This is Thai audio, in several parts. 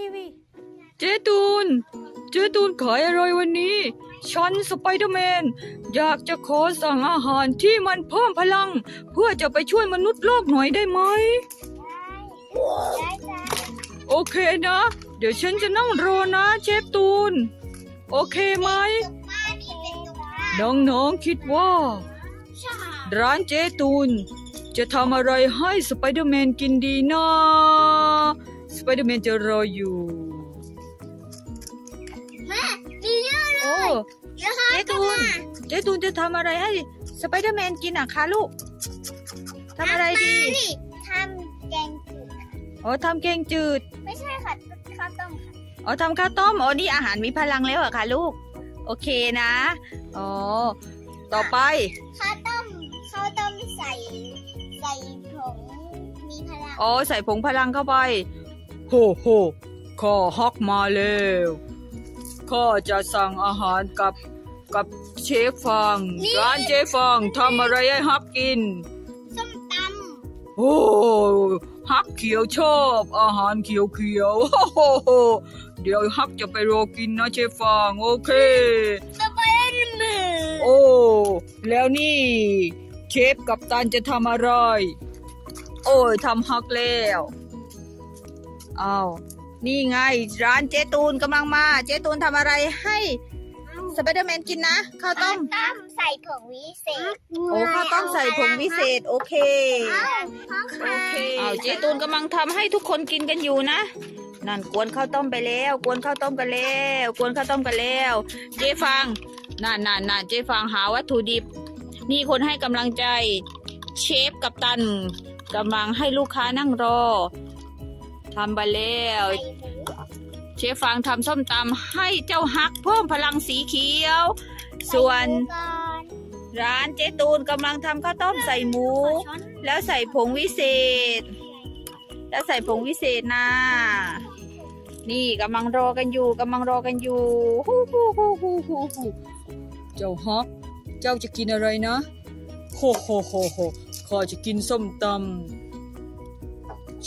ทีวี เจตูน เจตูนขายอะไรวันนี้ ฉันสไปเดอร์แมน อยากจะขอสั่งอาหารที่มันเพิ่มพลัง เพื่อจะไปช่วยมนุษย์โลกหน่อยได้ไหม ได้จ้าโอเคนะ เดี๋ยวฉันจะนั่งรอนะเชฟตูน โอเคไหมตุกมานี่เป็นตุกมาน้องๆคิดว่าใช่ร้านเจตูน จะทำอะไรให้สไปเดอร์แมนกินดีนะ สไปเดอร์แมนจะรออยู่ แม่มีเยอะเลยโอ้เดี๋ยวค่ะเจตูนเจตูนจะทำอะไรให้สไปเดอร์แมนกินอะคะลูกทำอะไรดีนี่ทำแกงจืดอ๋อทำแกงจืด ไม่ใช่ค่ะข้าวต้มค่ะอ๋อทำข้าวต้มอ๋อนี่อาหารมีพลังแล้วเหรอคะลูก โอเคนะ อ๋อ ต่อไป ข้าวต้มข้าวต้มใส่ใส่ผงมีพลังอ๋อ ใส่ผงพลังเข้าไป โหโหข้อฮอกมาแล้วข้อจะสั่งอาหารกับกับเชฟฟังร้านเชฟฟังทำอะไรให้ฮักกิน ส้มตโอ้ฮักเขียวชอบอาหารเขียวเขียวๆโอ้โหโหเดี๋ยวฮักจะไปรอกินนะเชฟฟังโอเคำสไปเดอร์แมนโอ้ แล้วนี่เชฟกับตันจะทำอะไร โอ้ยทำฮักแล้ว อ้าวนี่ไง ร้านเจตูนกำลังมา เจตูนทำอะไรให้สไปเดอร์แมนกินนะข้าวต้ม ต้มใส่ผงวิเศษโอ้ข้าวต้มใส่ผงวิเศษ โอเค โอเคอ้าวเจตูนกำลังทำให้ทุกคนกินกันอยู่นะ นั่นกวนข้าวต้มไปแล้ว กวนข้าวต้มกันแล้ว กวนข้าวต้มกันแล้ว เจฟังนั่นนั่นนั่นเจฟังหาวัตถุดิบ นี่คนให้กำลังใจ เชฟกับตันกำลังให้ลูกค้านั่งรอ ทำไปแล้วใส่หมูเชฟฟังทำส้มตำให้เจ้าฮักเพิ่มพลังสีเขียว ส่วนใหมูก่อนร้านเจตูนกำลังทำข้าวต้มใส่หมูขอช้อนแล้วใส่ผงวิเศษ แล้วใส่ผงวิเศษนะนี่กำลังรอกันอยู่กำลังรอกันอยู่ฮู้ฮู้ฮู้ฮู้ฮู้ฮู้เจ้าฮอกเจ้าจะกินอะไรนะโฮโฮโฮโฮข้าจะกินส้มตำ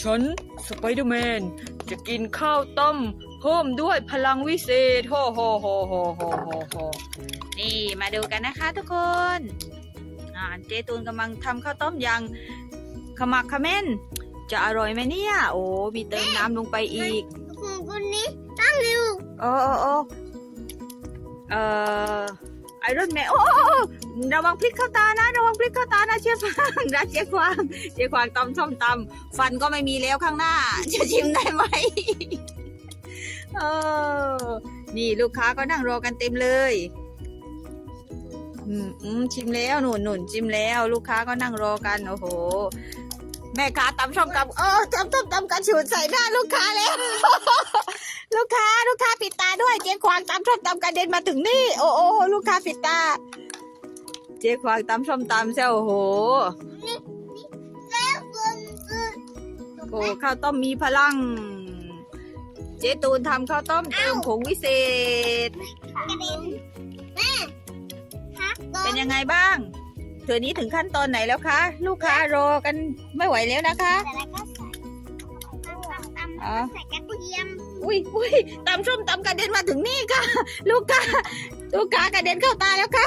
ฉันสไปเดอร์แมนจะกินข้าวต้มเพิ่มด้วยพลังวิเศษโฮโฮโฮโฮโฮโฮโฮนี่มาดูกันนะคะทุกคนอ่าเจตูนกำลังทำข้าวต้มอย่างขมักเขม้น จะอร่อยไหมเนี่ย โอ้มีเติมน้ำลงไปอีกของคนนี้ตั้งเร็วโอ้โอ้โอ้เอ่อ ไอรอนแมนโอ้โอระวังพลิกเข้าตานะระวังพลิกเข้าตานะเชฟฟางนะเชฟฟางเชฟฟางตำส้มตำฟันก็ไม่มีแล้วข้างหน้า จะชิมได้ไหมเออนี่ลูกค้าก็นั่งรอกันเต็มเลยอืมอืมชิมแล้วหนุนหนุนชิมแล้ว ลูกค้าก็นั่งรอกันโอ้โห แม่ค้าตำส้มตำเออตำส้มตำกระฉูดใส่หน้าลูกค้าแล้ว ลูกค้าลูกค้าปิดตาด้วยเจ๊ควางตำส้มตำกระเด็นมาถึงนี่ โอ้โอ้ลูกค้าปิดตา เจ๊ควางตำส้มตำเจ้าโอ้โหแล้วคนอื่นโอ้ข้าวต้มมีพลัง เจ๊ตูนทำข้าวต้มเติมผงวิเศษ กระเด็นแม่พักก่อเป็นนยังไงบ้าง เธอนี้ถึงขั้นตอนไหนแล้วคะ ลูกค้ารอกันไม่ไหวแล้วนะคะแต่แล้วก็ใส่ข้างหลังตำอ๋อใส่กระเทียมอุ้ยอุ้ยตำส้มตำกระเด็นมาถึงนี่ค่ะ ลูกค้าลูกค้ากระเด็นเข้าตาแล้วค่ะ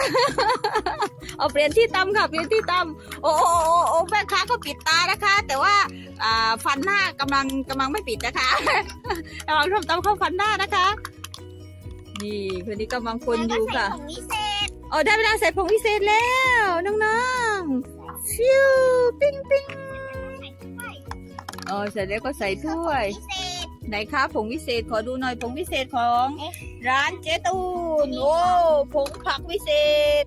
เอาเปลี่ยนที่ตำค่ะเปลี่ยนที่ตำโอ้โอ้โอ้โอ้แม่ค้าก็ปิดตานะคะ แต่ว่าอ่าฟันหน้ากำลังกำลังไม่ปิดนะคะระวังส้มตำเข้าฟันหน้านะคะ นี่คนนี้กำลังคนอยู่ค่ะ แล้วก็ใส่ผงวิเศษโอ้ได้เวลาใส่ผงพิเศษแล้ว น้องๆ ฟิวปิ้งปิ้งใส่ถ้วยอ๋อเสร็จแล้วก็ใส่ถ้วยวิเศษไหนคะผงวิเศษขอดูหน่อยผงวิเศษของเอ๊ะร้านเจตูนโอ้ผงผักวิเศษ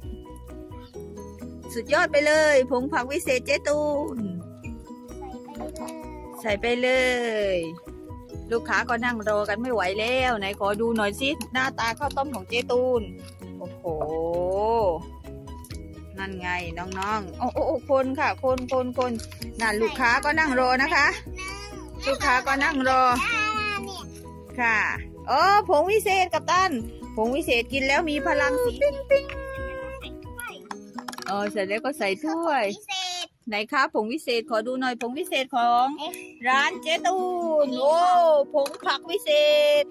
สุดยอดไปเลยผงผักวิเศษเจตูนใส่ไปเลยใส่ไปเลย ลูกค้าก็นั่งรอกันไม่ไหวแล้ว ไหนขอดูหน่อยสิหน้าตาข้าวต้มของเจตูนโอ้โห นั่นไงน้องๆโอ้โอ้โอ้คนค่ะ คนคนคนนั่นลูกค้าก็นั่งรอนะคะ ลูกค้าก็นั่งรออ่าเนี่ยค่ะโอ้ผงวิเศษกับตันผงวิเศษกินแล้วมีพลังสีปิ้งปิ้งใส่ถ้วยเออเสร็จแล้วก็ใส่ถ้วยวิเศษไหนครับผงวิเศษขอดูหน่อยผงวิเศษของ ร้านเจตูน โอ้ผงผักวิเศษ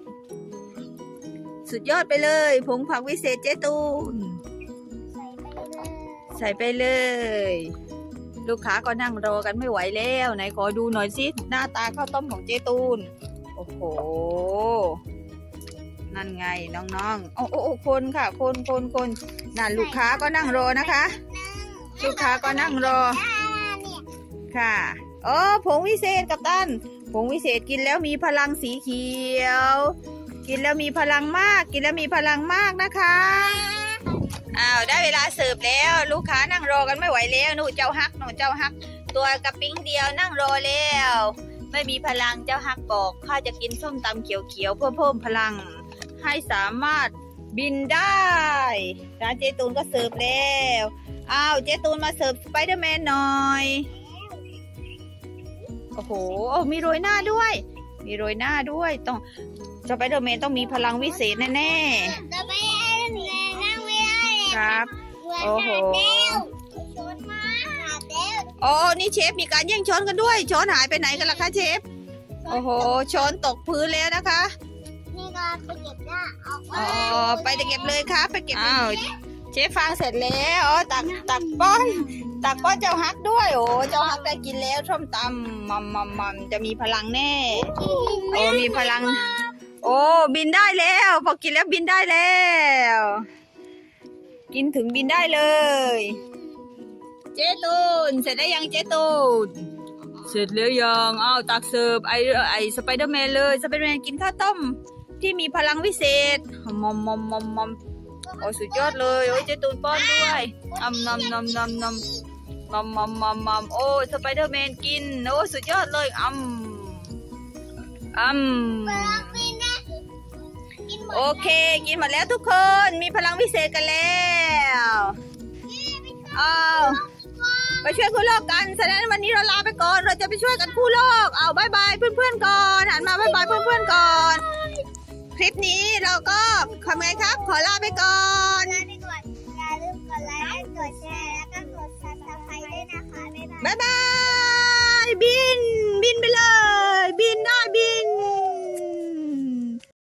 สุดยอดไปเลยผงผักวิเศษเจตูนใส่ไปเลยใส่ไปเลย ลูกค้าก็นั่งรอกันไม่ไหวแล้วไหนขอดูหน่อยสิหน้าตาข้าวต้มของเจตูนโอ้โหนั่นไงน้องๆโอ้โอ้คนค่ะ คนคนคนนั่นลูกค้าก็นั่งรอนะคะ ลูกค้าก็นั่งรอ ค่ะโอ้ผงวิเศษกับตันผงวิเศษกินแล้วมีพลังสีเขียว กินแล้วมีพลังมาก กินแล้วมีพลังมากนะคะ อ้าวได้เวลาเสิร์ฟแล้ว ลูกค้านั่งรอกันไม่ไหวแล้วหนูเจ้าฮักหนูเจ้าฮัก ตัวกระปิ้งเดียวนั่งรอแล้ว ไม่มีพลังเจ้าฮักบอกข้าจะกินส้มตำเขียวๆเพื่อเพิ่มพลัง ให้สามารถบินได้ร้านเจตูนก็เสิร์ฟแล้วอ้าวเจตูนมาเสิร์ฟสไปเดอร์แมนหน่อยโอ้โหมีโรยหน้าด้วย มีโรยหน้าด้วยต้อง สไปเดอร์แมนต้องมีพลังวิเศษแน่จะไปแอนเลยนั่งไม่ได้เลยๆ ครับ โอ้โหชนมาขาดแล้วโอ้นี่เชฟมีการแย่งช้อนกันด้วย ช้อนหายไปไหนกันล่ะคะเชฟ โอ้โห ช้อนตกพื้นแล้วนะคะ นี่ก็ไปเก็บหน้าออกอ๋อ ไปเก็บเลยครับ ไปเก็บอ้าวเชฟฟางเสร็จแล้วอ๋อตักตักป้อน ตักป้อนเจ้าฮักด้วย โอ้ เจ้าฮักได้กินแล้วส้มตำมัมมัมมัมจะมีพลังแน่ โอ้มีพลัง โอ้บินได้แล้วพอกินแล้วบินได้แล้ว กินถึงบินได้เลย เจตูนเสร็จได้ยังเจตูนเสร็จแล้วยังอ้าวตักเสิร์ฟไอไอสไปเดอร์แมนเลยสไปเดอร์แมนกินข้าวต้มที่มีพลังวิเศษมอมมอมมอมมอมโอ้สุดยอดเลยโอ้ยเจตูนป้อนด้วยอำนำนำนำนำมอมมอมมอมมอมโอ้สไปเดอร์แมนกินโอ้สุดยอดเลยอำอำเวลากินนะ โอเค กินหมดแล้วทุกคน มีพลังวิเศษกันแล้วเอาไปช่วยคู่โลกกันแสดงวันนี้เราลาไปก่อน เราจะไปช่วยกันคู่โลก เอาบายบายเพื่อนๆก่อนหันมาบายบายเพื่อนๆก่อน คลิปนี้เราก็ขอไงครับ ขอลาไปก่อนไปกดแชร์แล้วก็กดซับสไครด้นะคะ บ๊ายบาย บิน บินไปเลย บินได้